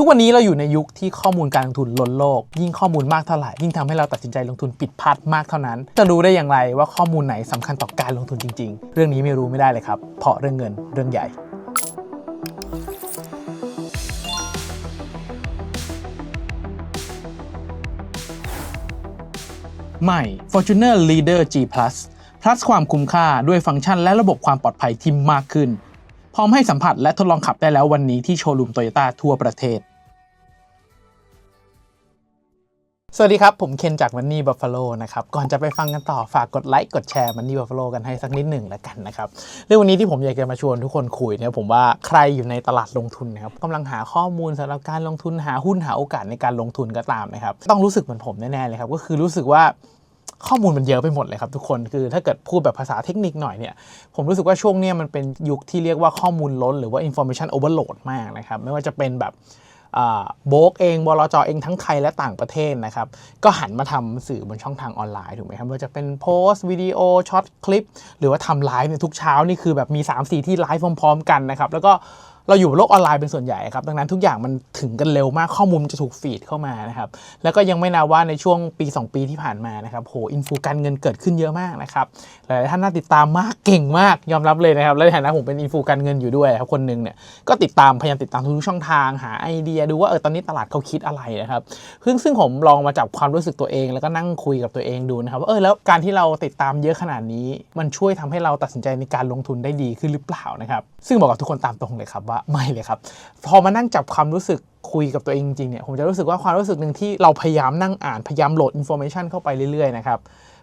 ทุกวันนี้เราอยู่ในยุคที่ข้อมูลการลงทุนล้นโลก ยิ่งข้อมูลมากเท่าไหร่ ยิ่งทำให้เราตัดสินใจลงทุนผิดพลาดมากเท่านั้น จะรู้ได้อย่างไรว่าข้อมูลไหนสำคัญต่อการลงทุนจริง ๆ เรื่องนี้ไม่รู้ไม่ได้เลยครับ เพราะเรื่องเงินเรื่องใหญ่ใหม่ Fortuner Leader G Plus plus ความคุ้มค่าด้วยฟังก์ชันและระบบความปลอดภัยที่มากขึ้น พร้อมให้สัมผัสและทดลองขับได้แล้ววันนี้ที่โชว์รูมโตโยต้าทั่วประเทศ สวัสดีครับ ผมเคนจากมันนี่บัฟฟาโลนะครับ ก่อนจะไปฟังกันต่อฝากกดไลค์กดแชร์มันนี่บัฟฟาโลกันให้สักนิดหนึ่งแล้วกันนะครับเรื่องวันนี้ที่ผมอยากจะมาชวนทุกคนคุยเนี่ยผมว่าใครอยู่ในตลาดลงทุนนะครับกำลังหาข้อมูลสำหรับการลงทุนหาหุ้นหาโอกาสในการลงทุนก็ตามนะครับ ต้องรู้สึกเหมือนผมแน่ๆเลยครับก็คือรู้สึกว่าข้อมูลมันเยอะไปหมดเลยครับทุกคนคือถ้าเกิดพูดแบบภาษาเทคนิคหน่อยเนี่ย ผมรู้สึกว่าช่วงเนี้ยมันเป็นยุคที่เรียกว่าข้อมูลล้น หรือว่า information overload มากนะครับไม่ว่าจะเป็นแบบ โบกเองบลจเองทั้งไทยและต่างประเทศนะครับ ก็หันมาทำสื่อบนช่องทางออนไลน์ถูกไหมครับว่าจะเป็นโพสต์วิดีโอช็อตคลิป หรือว่าทำไลฟ์เนี่ยทุกเช้านี่คือแบบมี 3-4 ที่ไลฟ์พร้อมๆ กันนะครับ แล้วก็ เราอยู่บนโลกออนไลน์เป็นส่วนใหญ่ครับดังนั้นทุกอย่างมันถึงกันเร็วมากข้อมูลจะถูกฟีดเข้ามานะครับแล้วก็ยังไม่นับว่าในช่วงปี 2 ปีที่ผ่านมานะครับโหอินฟูการเงินเกิดขึ้นเยอะมากนะครับหลายท่านน่าติดตามมากเก่งมากยอมรับเลยนะครับและในฐานะผมเป็นอินฟูการเงินอยู่ด้วยครับคนหนึ่งเนี่ยก็ติดตามพยายามติดตามทุกช่องทางหาไอเดียดูว่าเออตอนนี้ตลาดเขาคิดอะไรนะครับซึ่งซึ่งผมลองมาจับความรู้สึกตัวเอง แล้วก็นั่งคุยกับตัวเองดูนะครับว่าเออแล้วการที่เราติดตามเยอะขนาดนี้ มันช่วยทำให้เราตัดสินใจในการลงทุนได้ดีขึ้นหรือเปล่านะครับซึ่งบอกกับทุกคนตามตรงเลยครับว่าไม่เลยครับ พอมานั่งจับความรู้สึกคุยกับตัวเองจริงเนี่ยผมจะรู้สึกว่าความรู้สึกหนึ่งที่เราพยายามนั่งอ่านพยายามโหลดอินโฟเมชันเข้าไปเรื่อยๆนะครับ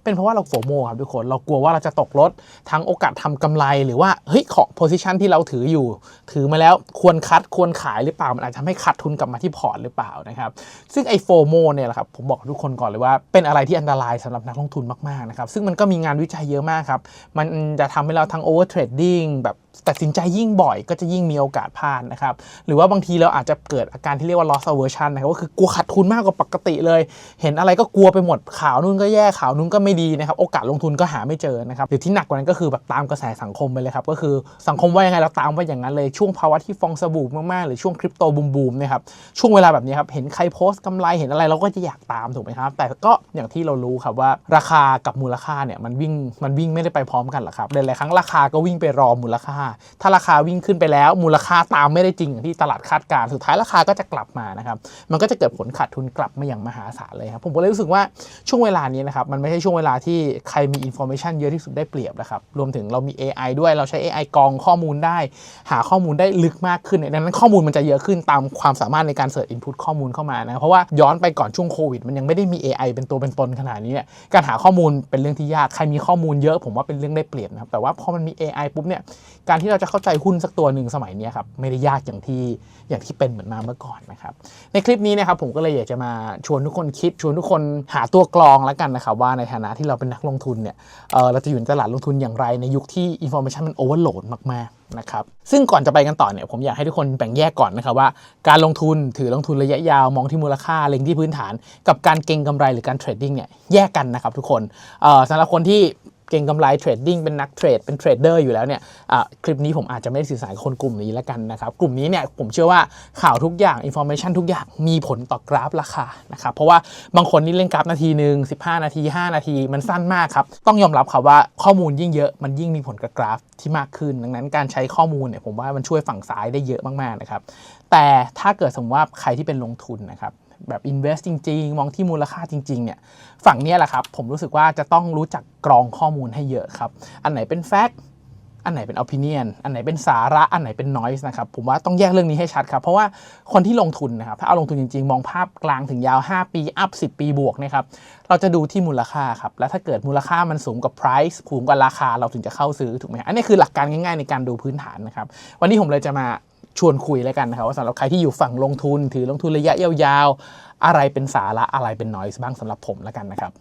เป็นเพราะว่าเราโฟโมครับทุกคน เรากลัวว่าเราจะตกรถทั้งโอกาสทำกำไรหรือว่าเฮ้ยของโพซิชันที่เราถืออยู่ ถือมาแล้วควรคัดควรขายหรือเปล่า มันอาจจะทำให้ขาดทุนกลับมาที่พอร์ตหรือเปล่านะครับ ซึ่งไอ้โฟโมเนี่ยแหละครับผมบอกทุกคนก่อนเลยว่าเป็นอะไรที่อันตรายสำหรับนักลงทุนมากๆนะครับซึ่งมันก็มีงานวิจัยเยอะมากครับมันจะทำให้เราทั้งโอเวอร์เทรดดิ้งแบบตัดสินใจยิ่งบ่อยก็จะยิ่งมีโอกาสพลาดนะครับ หรือว่าบางทีเราอาจจะเกิดอาการที่เรียกว่า loss aversion นะครับก็คือกลัวขาดทุนมากกว่าปกติเลย เห็นอะไรก็กลัวไปหมดข่าวนู้นก็แย่ข่าวนู้นก็ไม่ดีนะครับโอกาสลงทุนก็หาไม่เจอนะครับหรือที่หนักกว่านั้นก็คือแบบตามกระแสสังคมไปเลยครับก็คือสังคมว่ายังไงเราตามไปอย่างนั้นเลยช่วงภาวะที่ฟองสบู่มากๆหรือช่วงคริปโตบูมบูมๆนะครับช่วงเวลาแบบนี้ครับเห็นใครโพสต์กำไรเห็นอะไรเราก็จะอยากตามถูกไหมครับ แต่ก็อย่างที่เรารู้ครับว่าราคากับมูลค่าเนี่ยมันวิ่งมันวิ่งไม่ได้ไปพร้อมกันหรอกครับหลายๆครั้งราคาก็วิ่งไปรอมูลค่า ถ้าราคาวิ่งขึ้นไปแล้ว มูลค่าตามไม่ได้จริงอย่างที่ตลาดคาดการณ์สุดท้ายราคาก็จะกลับมานะครับมันก็จะเกิดผลขาดทุนกลับมาอย่างมหาศาลเลยครับผมก็เลยรู้สึกว่าช่วงเวลานี้นะครับมันไม่ใช่ช่วงเวลาที่ใครมีอินโฟ a t ชันเยอะที่สุดได้เปรียบนะครับ รวมถึงเรามี AI ด้วยเราใช้ AI กรองข้อมูลได้ หาข้อมูลได้ลึกมากขึ้นดังนั้นข้อมูลมันจะเยอะขึ้นตามความสามารถในการเสิร์ชอินพุตข้อมูลเข้ามานะเพราะว่าย้อนไปก่อนช่วงโควิด มันยังไม่ได้มี AI เป็นตัวเป็นตนขนาดนี้เนี่ยการหาข้อมูลเป็นเรื่องที่ยากใครมีข้อมูลเยอะ ผมว่าเป็นเรื่องได้เปรียบนะครับแต่ว่าพอมันมี AI ปุ๊บเนี่ยการที่เราจะเข้าใจหุ้นสักตัวหนึ่งสมัยนี้ครับไม่ได้ยากอย่างที่อย่างที่เป็นเหมือนมาเมื่อก่อนนะครับในคลิปนี้นะครับผมก็เลยอยากจะมาชวนทุกคนคิดชวนทุกคนหาตัวกรองแล้วกันนะครับว่าในฐานะที่เราเป็นนักลงทุนเนี่ยเเราจะอยู่ในตลาดลงทุนอย่างไรในยุคที่อินโฟมชันมันโอเวอร์โหลดมากๆนะครับซึ่งก่อนจะไปกันต่อเนี่ยผมอยากให้ทุกคนแบ่งแยกก่อนนะครับว่า การลงทุนถือลงทุนระยะยาวมองที่มูลค่าเล็งที่พื้นฐาน กับการเก็งกำไรหรือการเทรดดิ้งเนี่ยแยกกันนะครับทุกคนสำหรับคนที่ เก่งกำไรเทรดดิ้งเป็นนักเทรดเป็นเทรดเดอร์อยู่แล้วเนี่ยคลิปนี้ผมอาจจะไม่ได้สื่อสารกับคนกลุ่มนี้แล้วกันนะครับ กลุ่มนี้เนี่ยผมเชื่อว่าข่าวทุกอย่างอินโฟมชันทุกอย่างมีผลต่อกราฟราคานะครับเพราะว่าบางคนนี่เล่นกราฟนาทีหนึ่ง15 นาที 5 นาทีมันสั้นมากครับต้องยอมรับครับว่าข้อมูลยิ่งเยอะมันยิ่งมีผลกับกราฟที่มากขึ้น ดังนั้นการใช้ข้อมูลเนี่ยผมว่ามันช่วยฝั่งซ้ายได้เยอะมากๆนะครับแต่ถ้าเกิดสมมติว่าใครที่เป็นลงทุนนะครับ แบบ invest จริง ๆ มองที่มูลค่าจริง ๆ เนี่ย ฝั่งนี้แหละครับ ผมรู้สึกว่าจะต้องรู้จักกรองข้อมูลให้เยอะครับ อันไหนเป็น fact อันไหนเป็น opinion อันไหนเป็นสาระ อันไหนเป็น noise นะครับ ผมว่าต้องแยกเรื่องนี้ให้ชัดครับ เพราะว่าคนที่ลงทุนนะครับ ถ้าเอาลงทุนจริง ๆ มองภาพกลางถึงยาว 5 ปี อัพ 10 ปีบวกนะครับ เราจะดูที่มูลค่าครับ แล้วถ้าเกิดมูลค่ามันสูงกว่า price สูงกว่าราคา เราถึงจะเข้าซื้อถูกไหมอันนี้คือหลักการง่ายๆในการดูพื้นฐานนะครับ วันนี้ผมเลยจะมา ชวนคุยแล้วกันนะครับว่าสำหรับใครที่อยู่ฝั่งลงทุน ถือลงทุนระยะยาวๆ อะไรเป็นสาระอะไรเป็นนอยส์บ้างสำหรับผมแล้วกันนะครับ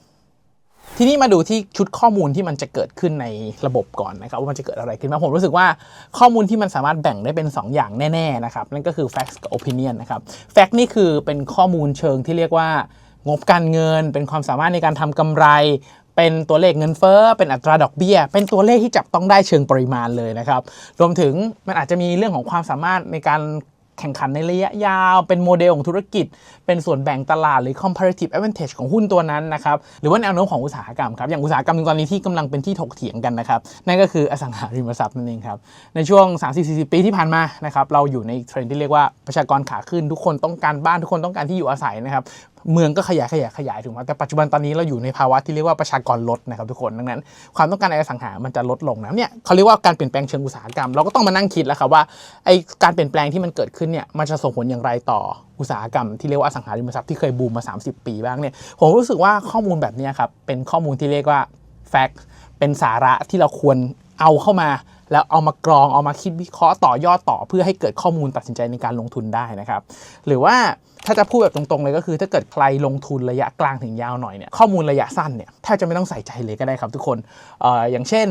ทีนี้มาดูที่ชุดข้อมูลที่มันจะเกิดขึ้นในระบบก่อนนะครับว่ามันจะเกิดอะไรขึ้นมาผมรู้สึกว่าข้อมูลที่มันสามารถแบ่งได้เป็น 2 อย่างแน่ๆนะครับนั่นก็คือ facts กับ opinion นะครับ fact นี่คือเป็นข้อมูลเชิงที่เรียกว่างบการเงิน เป็นความสามารถในการทำกำไร เป็นตัวเลขเงินเฟ้อเป็นอัตราดอกเบี้ย เป็นตัวเลขที่จับต้องได้เชิงปริมาณเลยนะครับ รวมถึงมันอาจจะมีเรื่องของความสามารถในการแข่งขันในระยะยาว เป็นโมเดลของธุรกิจ เป็นส่วนแบ่งตลาดหรือ comparative advantage ของหุ้นตัวนั้นนะครับ หรือว่าแนวโน้มของอุตสาหกรรมครับ อย่างอุตสาหกรรมตอนนี้ที่กำลังเป็นที่ถกเถียงกันนะครับ นั่นก็คืออสังหาริมทรัพย์นั่นเองครับ ในช่วง 30-40 ปีที่ผ่านมานะครับ เราอยู่ในเทรนด์ที่เรียกว่าประชากรขาขึ้น ทุกคนต้องการบ้าน ทุกคนต้องการที่อยู่อาศัยนะครับ เมืองก็ขยายขยายขยายถูกไหมแต่ปัจจุบันตอนนี้เราอยู่ในภาวะที่เรียกว่าประชากรลดนะครับทุกคนดังนั้น ความต้องการในอสังหามันจะลดลงนะเนี่ยเขาเรียกว่าการเปลี่ยนแปลงเชิงอุตสาหกรรมเราก็ต้องมานั่งคิดแล้วครับว่าไอการเปลี่ยนแปลงที่มันเกิดขึ้นเนี่ยมันจะส่งผลอย่างไรต่ออุตสาหกรรมที่เรียกว่าอสังหาริมทรัพย์ที่เคยบูมมา 30 ปีบ้างเนี่ยผมรู้สึกว่าข้อมูลแบบนี้ครับเป็นข้อมูลที่เรียกว่า fact เป็นสาระที่เราควรเอาเข้ามาแล้วเอามากรองเอามาคิดวิเคราะห์ต่อยอดต่อ เพื่อให้เกิดข้อมูลตัดสินใจในการลงทุนได้นะครับ หรือว่า ถ้าจะพูดแบบตรงๆเลยก็คือถ้าเกิดใครลงทุนระยะกลางถึงยาวหน่อยเนี่ยข้อมูลระยะสั้นเนี่ยแทบจะไม่ต้องใส่ใจเลยก็ได้ครับทุกคนอออย่างเช่น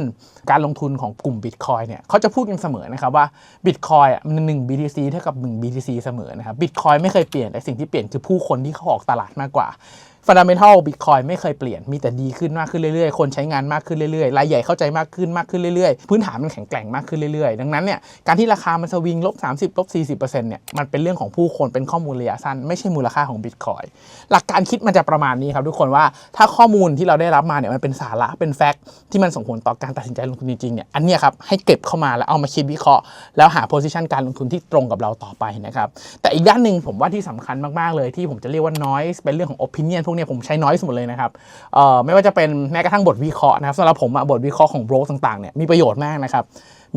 การลงทุนของกลุ่ม Bitcoin เนี่ยเขาจะพูดกันเสมอนะครับว่า Bitcoin อะมันหนึ่ง BTC เท่ากับ 1 BTC เสมอนะครับ Bitcoin ไม่เคยเปลี่ยนแต่สิ่งที่เปลี่ยนคือผู้คนที่เขาออกตลาดมากกว่า ฟันดัมเบทัลบิตคอยไม่เคยเปลี่ยน มีแต่ดีขึ้นมากขึ้นเรื่อยๆ คนใช้งานมากขึ้นเรื่อยๆ รายใหญ่เข้าใจมากขึ้นมากขึ้นเรื่อยๆ พื้นฐานมันแข็งแกร่งมากขึ้นเรื่อยๆ ดังนั้นเนี่ย การที่ราคามันสวิงลบ 30ลบ40%เนี่ย มันเป็นเรื่องของผู้คน เป็นข้อมูลระยะสั้น ไม่ใช่มูลค่าของบิตคอยหลักการคิดมันจะประมาณนี้ครับทุกคนว่า ถ้าข้อมูลที่เราได้รับมาเนี่ย มันเป็นสาระ เป็นแฟกต์ที่มันส่งผลต่อการตัดสินใจลงทุนจริงๆ เนี่ย อันนี้ครับ ให้เก็บเข้ามาแล้วเอามาคิดวิเคราะห์ แล้วหาโพซิชันการลงทุนที่ตรงกับเราต่อไปนะครับ แต่อีกด้านหนึ่งผมว่าที่สำคัญมากๆเลยที่ผมจะเรียกว่า noise เป็นเรื่องของ opinion พวกเนี้ยผมใช้ noise หมดเลยนะครับเอ่อไม่ว่าจะเป็นแม้กระทั่งบทวิเคราะห์นะครับสำหรับผมอะบทวิเคราะห์ของโบรกต่างๆเนี่ยมีประโยชน์มากนะครับ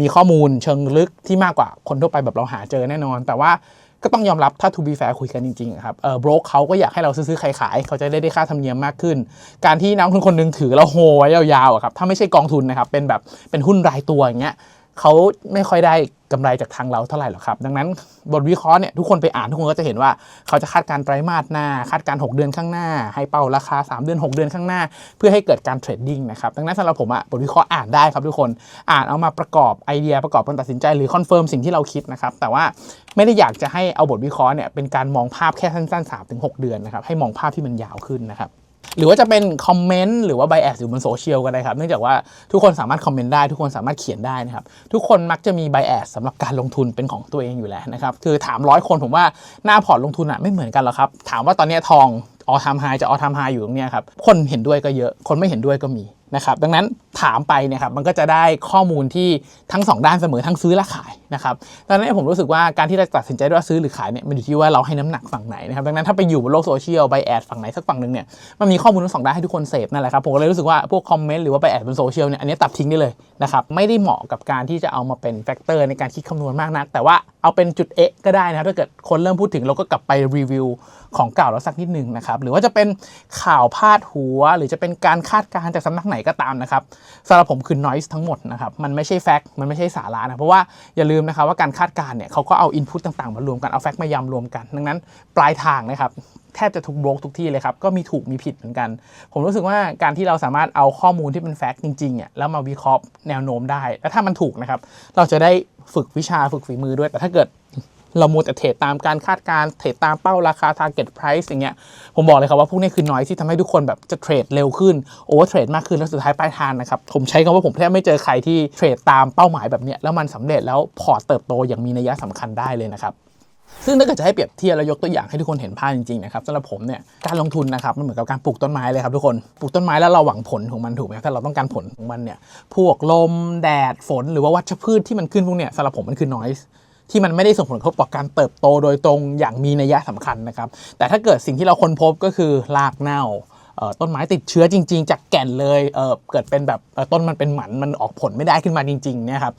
มีข้อมูลเชิงลึกที่มากกว่าคนทั่วไปแบบเราหาเจอแน่นอน แต่ว่าก็ต้องยอมรับถ้า to be fair คุยกันจริงๆอะครับเออโบรกเขาก็อยากให้เราซื้อๆขายๆเขาจะได้ได้ค่าธรรมเนียมมากขึ้น การที่นักลงทุนคนหนึงถือแล้วโฮไว้ยาวๆครับถ้าไม่ใช่กองทุนนะครับเป็นแบบเป็นหุ้นรายตัวอย่างเงี้ย เขาไม่ค่อยได้กำไรจากทางเราเท่าไหร่หรอกครับ ดังนั้นบทวิเคราะห์เนี่ยทุกคนไปอ่านทุกคนก็จะเห็นว่าเขาจะคาดการไตรมาสหน้า คาดการ 6 เดือนข้างหน้า ให้เป้าราคา 3 เดือน 6 เดือนข้างหน้า เพื่อให้เกิดการเทรดดิ้งนะครับดังนั้นสำหรับผมอะบทวิเคราะห์อ่านได้ครับทุกคนอ่านเอามาประกอบไอเดียประกอบการตัดสินใจหรือคอนเฟิร์มสิ่งที่เราคิดนะครับแต่ว่าไม่ได้อยากจะให้เอาบทวิเคราะห์เนี่ยเป็นการมองภาพแค่สั้นๆ3-6 เดือนนะครับให้มองภาพที่มันยาวขึ้นนะครับ หรือว่าจะเป็นคอมเมนต์หรือว่าไบแอสอยู่บนโซเชียลก็ได้ครับเนื่องจากว่าทุกคนสามารถคอมเมนต์ได้ทุกคนสามารถเขียนได้นะครับทุกคนมักจะมีไบแอสสำหรับการลงทุนเป็นของตัวเองอยู่แล้วนะครับคือถามร้อยคนผมว่าหน้าพอร์ตลงทุนอะไม่เหมือนกันหรอกครับถามว่าตอนนี้ทองออทามไฮจะออทามไฮอยู่ตรงเนี้ยครับคนเห็นด้วยก็เยอะคนไม่เห็นด้วยก็มี นะครับดังนั้นถามไปเนี่ยครับมันก็จะได้ข้อมูลที่ทั้งสองด้านเสมอทั้งซื้อและขายนะครับดังนั้นผมรู้สึกว่าการที่เราตัดสินใจว่าซื้อหรือขายเนี่ยมันอยู่ที่ว่าเราให้น้ำหนักฝั่งไหนนะครับดังนั้นถ้าไปอยู่บนโลกโซเชียลไบแอดฝั่งไหนสักฝั่งหนึ่งเนี่ยมันมีข้อมูลทั้งสองด้านให้ทุกคนเสพนั่นแหละครับผมก็เลยรู้สึกว่าพวกคอมเมนต์หรือว่าไบแอดบนโซเชียลเนี่ยอันนี้ตัดทิ้งได้เลยนะครับไม่ได้เหมาะกับการที่จะเอามาเป็นแฟกเตอร์ในการคิดคำนวณมากนัก แต่ว่า เอาเป็นจุด X ก็ได้นะครับถ้าเกิดคนเริ่มพูดถึงเราก็กลับไปรีวิวของเก่าแล้วสักนิดหนึ่งนะครับหรือว่าจะเป็นข่าวพาดหัว หรือจะเป็นการคาดการณ์จากสำนักไหนก็ตามนะครับสำหรับผมคือ noise ทั้งหมดนะครับมันไม่ใช่แฟกต์มันไม่ใช่สาระนะเพราะว่าอย่าลืมนะครับว่าการคาดการณ์เนี่ยเขาก็เอา input ต่างๆมารวมกันเอาแฟกต์มายำรวมกัน ดังนั้นปลายทางนะครับแทบจะทุกโบรกทุกที่เลยครับ ก็มีถูกมีผิดเหมือนกัน ผมรู้สึกว่าการที่เราสามารถเอาข้อมูลที่เป็นแฟกต์จริงๆอะแล้วมาวิเคราะห์แนวโน้มได้ แล้วถ้ามันถูกนะครับ เราจะได้ ฝึกวิชาฝึกฝีมือด้วย แต่ถ้าเกิดเรามัวแต่เทรดตามการคาดการเทรดตามเป้าราคา target price อย่างเงี้ย ผมบอกเลยครับว่าพวกนี้คือน้อยที่ทำให้ทุกคนแบบจะเทรดเร็วขึ้นโอเวอร์เทรดมากขึ้นแล้วสุดท้ายปลายทางนะครับ ผมใช้คำว่าผมแทบไม่เจอใครที่เทรดตามเป้าหมายแบบเนี้ยแล้วมันสำเร็จแล้วพอร์ตเติบโตอย่างมีนัยสำคัญได้เลยนะครับ ซึ่งถ้าเกิดจะให้เปรียบเทียบแล้วยกตัวอย่างให้ทุกคนเห็นภาพจริงๆนะครับสำหรับผมเนี่ยการลงทุนนะครับมันเหมือนกับการปลูกต้นไม้เลยครับทุกคนปลูกต้นไม้แล้วเราหวังผลของมันถูกไหมถ้าเราต้องการผลของมันเนี่ยพวกลม แดดฝน หรือว่าวัชพืชที่มันขึ้นพวกเนี้ยสำหรับผมมันคือ noise ที่มันไม่ได้ส่งผลกระทบต่อการเติบโตโดยตรงอย่างมีนัยสำคัญนะครับ แต่ถ้าเกิดสิ่งที่เราค้นพบก็คือรากเน่าต้นไม้ติดเชื้อจริง ๆ จากแก่นเลยเเกิดเป็นแบบต้นมันเป็นหมันมันออกผลไม่ได้ขึ้นมาจริงๆเนี่ยครับ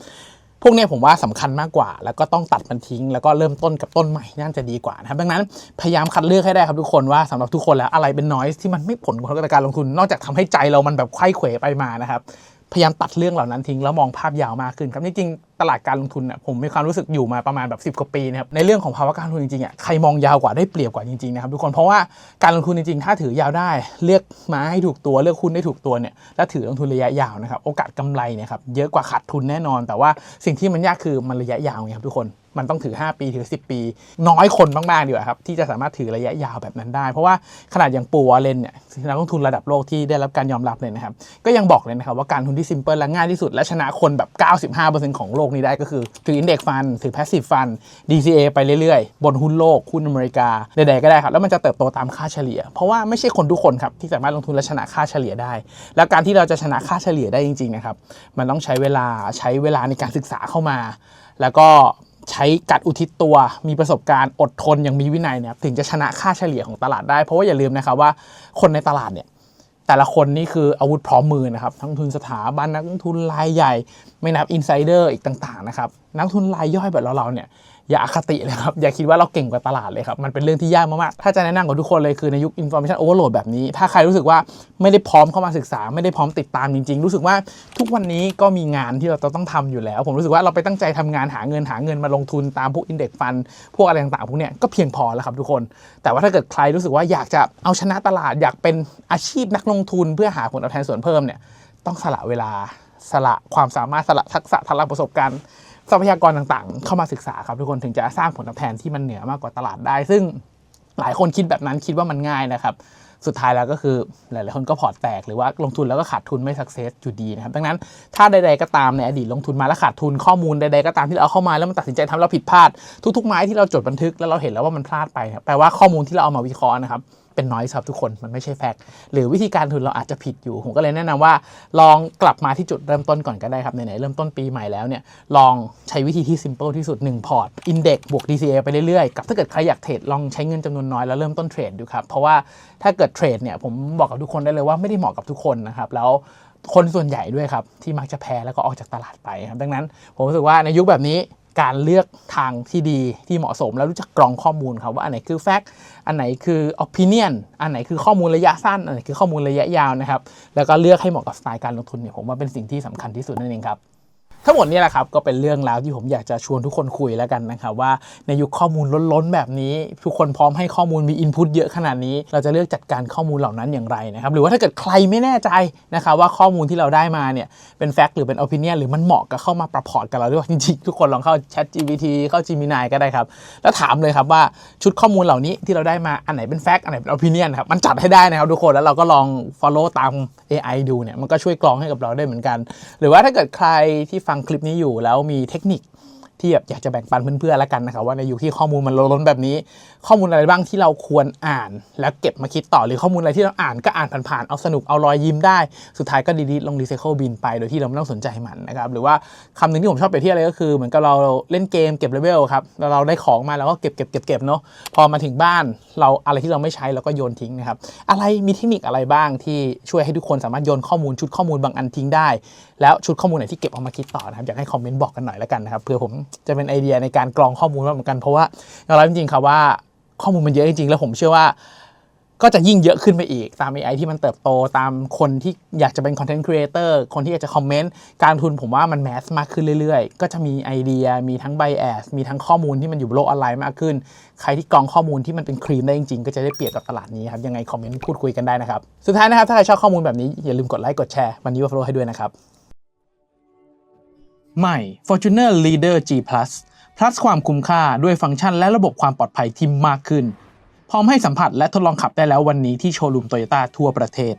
พวกนี้ผมว่าสำคัญมากกว่า แล้วก็ต้องตัดมันทิ้ง แล้วก็เริ่มต้นกับต้นใหม่น่าจะดีกว่านะครับดังนั้นพยายามคัดเลือกให้ได้ครับทุกคนว่าสำหรับทุกคนแล้วอะไรเป็นนอยที่มันไม่ผลกระทบกับการลงทุนนอกจากทำให้ใจเรามันแบบไข้เขวไปมานะครับ พยายามตัดเรื่องเหล่านั้นทิ้งแล้วมองภาพยาวมากขึ้นครับจริงๆตลาดการลงทุนเนี่ยผมมีความรู้สึกอยู่มาประมาณแบบ 10 กว่าปีนะครับในเรื่องของภาวะการลงทุนจริงๆอะใครมองยาวกว่าได้เปรียบกว่าจริงๆนะครับทุกคนเพราะว่าการลงทุนจริงๆ ถ้าถือยาวได้ เลือกมาให้ถูกตัวเลือกหุ้นได้ถูกตัวเนี่ยและถือลงทุนระยะยาวนะครับโอกาสกำไรเนี่ยครับเยอะกว่าขาดทุนแน่นอน แต่ว่าสิ่งที่มันยากคือมันระยะยาวไงครับทุกคน มันต้องถือ 5 ปีถือ 10 ปี น้อยคนมากๆดีกว่าครับที่จะสามารถถือระยะยาวแบบนั้นได้ เพราะว่าขนาดอย่างปูวอลเลนเนี่ยนักลงทุนระดับโลกที่ได้รับการยอมรับเลยนะครับก็ยังบอกเลยนะครับว่าการทุนที่ซิมเพิลและง่ายที่สุดและชนะคนแบบ 95%ของโลกนี้ได้ก็คือถืออินเด็กฟันถือ passive fund DCA ไปเรื่อยๆ บนหุ้นโลกหุ้นอเมริกาใดๆก็ได้ครับแล้วมันจะเติบโตตามค่าเฉลี่ย เพราะว่าไม่ใช่คนทุกคนครับที่สามารถลงทุนและชนะค่าเฉลี่ยได้ แล้วการที่เราจะชนะค่าเฉลี่ยได้จริงๆนะครับมันต้องใช้เวลาใช้เวลาในการศึกษาเข้ามา แล้วก็ ใช้กัดอุทิศตัว มีประสบการณ์อดทนอย่างมีวินัยเนี่ยถึงจะชนะค่าเฉลี่ยของตลาดได้ เพราะว่าอย่าลืมนะครับว่าคนในตลาดเนี่ยแต่ละคนนี่คืออาวุธพร้อมมือนะครับ ทั้งทุนสถาบันนักลงทุนรายใหญ่ ไม่นับอินไซเดอร์อีกต่างๆนะครับ นักทุนรายย่อยแบบเราๆเนี่ย อย่าอคติเลยครับ อย่าคิดว่าเราเก่งกว่าตลาดเลยครับ มันเป็นเรื่องที่ยากมาก ๆ ถ้าจะแนะนำกับทุกคนเลยคือในยุค information overload แบบนี้ ถ้าใครรู้สึกว่าไม่ได้พร้อมเข้ามาศึกษา ไม่ได้พร้อมติดตามจริง ๆ รู้สึกว่าทุกวันนี้ก็มีงานที่เราต้องทำอยู่แล้ว ผมรู้สึกว่าเราไปตั้งใจทำงานหาเงินหาเงินมาลงทุนตามพวก index fund พวกอะไรต่างๆพวกเนี้ยก็เพียงพอแล้วครับทุกคน แต่ว่าถ้าเกิดใครรู้สึกว่าอยากจะเอาชนะตลาดอยากเป็นอาชีพนักลงทุน เพื่อหาผลตอบแทนส่วนเพิ่มเนี่ยต้องสละเวลาสละความสามารถสละทักษะทางประสบการณ์ ทรัพยากรต่างๆ เข้ามาศึกษาครับทุกคนถึงจะสร้างผลตอบแทนที่มันเหนือมากกว่าตลาดได้ ซึ่งหลายคนคิดแบบนั้นคิดว่ามันง่ายนะครับ สุดท้ายแล้วก็คือหลายๆคนก็พอร์ตแตกหรือว่าลงทุนแล้วก็ขาดทุนไม่สักเซสอยู่ดีนะครับ ดังนั้นถ้าใดๆก็ตามในอดีตลงทุนมาแล้วขาดทุนข้อมูลใดๆก็ตามที่เราเอาเข้ามาแล้วมันตัดสินใจทำแล้วผิดพลาด ทุกๆไม้ที่เราจดบันทึกแล้วเราเห็นแล้วว่ามันพลาดไปแปลว่าข้อมูลที่เราเอามาวิเคราะห์นะครับ เป็นน้อยครับทุกคนมันไม่ใช่แฟกต์หรือวิธีการทุนเราอาจจะผิดอยู่ ผมก็เลยแนะนำว่า ลองกลับมาที่จุดเริ่มต้นก่อนก็ได้ครับไหนๆเริ่มต้นปีใหม่แล้วเนี่ยลองใช้วิธีที่ simple ที่สุด 1 พอร์ต index บวก DCA ไปเรื่อยๆกับถ้าเกิดใครอยากเทรดลองใช้เงินจำนวนน้อยแล้วเริ่มต้นเทรดดูครับเพราะว่าถ้าเกิดเทรดเนี่ยผมบอกกับทุกคนได้เลยว่าไม่ได้เหมาะกับทุกคนนะครับแล้วคนส่วนใหญ่ด้วยครับที่มักจะแพ้แล้วก็ออกจากตลาดไปครับดังนั้นผมรู้สึกว่าในยุคแบบนี้ การเลือกทางที่ดีที่เหมาะสม แล้วรู้จักกรองข้อมูลครับว่าอันไหนคือแฟกต์อันไหนคือ opinion อันไหนคือข้อมูลระยะสั้น อันไหนคือข้อมูลระยะยาวนะครับ แล้วก็เลือกให้เหมาะกับสไตล์การลงทุนเนี่ยผมว่าเป็นสิ่งที่สำคัญที่สุดนั่นเองครับ ทั้งหมดนี้แหละครับก็เป็นเรื่องราวที่ผมอยากจะชวนทุกคนคุยแล้วกันนะครับว่าในยุคข้อมูลล้นๆ แบบนี้ ทุกคนพร้อมให้ข้อมูลมีอินพุตเยอะขนาดนี้ เราจะเลือกจัดการข้อมูลเหล่านั้นอย่างไรนะครับหรือว่าถ้าเกิดใครไม่แน่ใจนะครับว่าข้อมูลที่เราได้มาเนี่ยเป็นแฟกต์หรือเป็นโอปิเนียหรือมันเหมาะกับเข้ามาประพอร์ตกับเราด้วยจริงๆทุกคนลองเข้า Chat GPT เข้า Gemini ก็ได้ครับแล้วถามเลยครับว่าชุดข้อมูลเหล่านี้ที่เราได้มาอันไหนเป็นแฟกต์อันไหนเป็นโอปิเนียครับมันจัดให้ได้นะครับทุกคนแล้วเราก็ลอง follow ตาม AI ดูเนี่ยมันก็ช่วยกรองให้กับเราได้เหมือนกัน หรือว่าถ้าเกิดใครที่ฟังงคลิปนี้อยู่แล้วมีเทคนิค ที่แบบอยากจะแบ่งปันเพื่อนๆแล้วกันนะครับว่าในยุคที่ข้อมูลมันล้นแบบนี้ ข้อมูลอะไรบ้างที่เราควรอ่าน แล้วเก็บมาคิดต่อหรือข้อมูลอะไรที่เราอ่านก็อ่านผ่านๆเอาสนุกเอารอยยิ้มได้สุดท้ายก็ดีๆลงรีไซเคิลบินไปโดยที่เราไม่ต้องสนใจมันนะครับหรือว่าคำหนึ่งที่ผมชอบเปเทียบเลยก็คือ เหมือนกับเราเล่นเกมเก็บเลเวลครับแล้วเราได้ของมาเราก็เก็บเก็บเก็บเก็บเนาะพอมาถึงบ้านเราอะไรที่เราไม่ใช้เราก็โยนทิ้งนะครับอะไรมีเทคนิคอะไรบ้างที่ช่วยให้ทุกคนสามารถโยนข้อมูลชุดข้อมูลบางอันทิ้งได้ แล้วชุดข้อมูลไหนที่เก็บเอามาคิดต่อนะครับอยากให้คอมเมนต์บอกกันหน่อยแล้วกันนะครับเพื่อผมจะเป็นไอเดียในการกรองข้อมูลมาเหมือนกันเพราะว่ายอมรับจริงๆครับว่าข้อมูลมันเยอะจริงๆ แล้วผมเชื่อว่าก็จะยิ่งเยอะขึ้นไปอีกตาม AI ที่มันเติบโตตามคนที่อยากจะเป็นคอนเทนต์ครีเอเตอร์คนที่อยากจะคอมเมนต์การทุนผมว่ามันแมสมากขึ้นเรื่อยๆ ก็จะมีไอเดียมีทั้งไบแอสมีทั้งข้อมูลที่มันอยู่บนโลกออนไลน์มากขึ้น ใครที่กรองข้อมูลที่มันเป็นครีมได้จริงๆ ก็จะได้เปรียบกับตลาดนี้ครับ ยังไงคอมเมนต์พูดคุยกันได้นะครับ สุดท้ายนะครับถ้าใครชอบข้อมูลแบบนี้อย่าลืมกดไลค์กดแชร์มันนี้ว่า follow ให้ด้วยนะครับ ใหม่ Fortuner Leader G Plus plus ความคุ้มค่าด้วยฟังก์ชันและระบบความปลอดภัยที่มากขึ้น พร้อมให้สัมผัสและทดลองขับได้แล้ววันนี้ที่โชว์รูมโตโยต้าทั่วประเทศ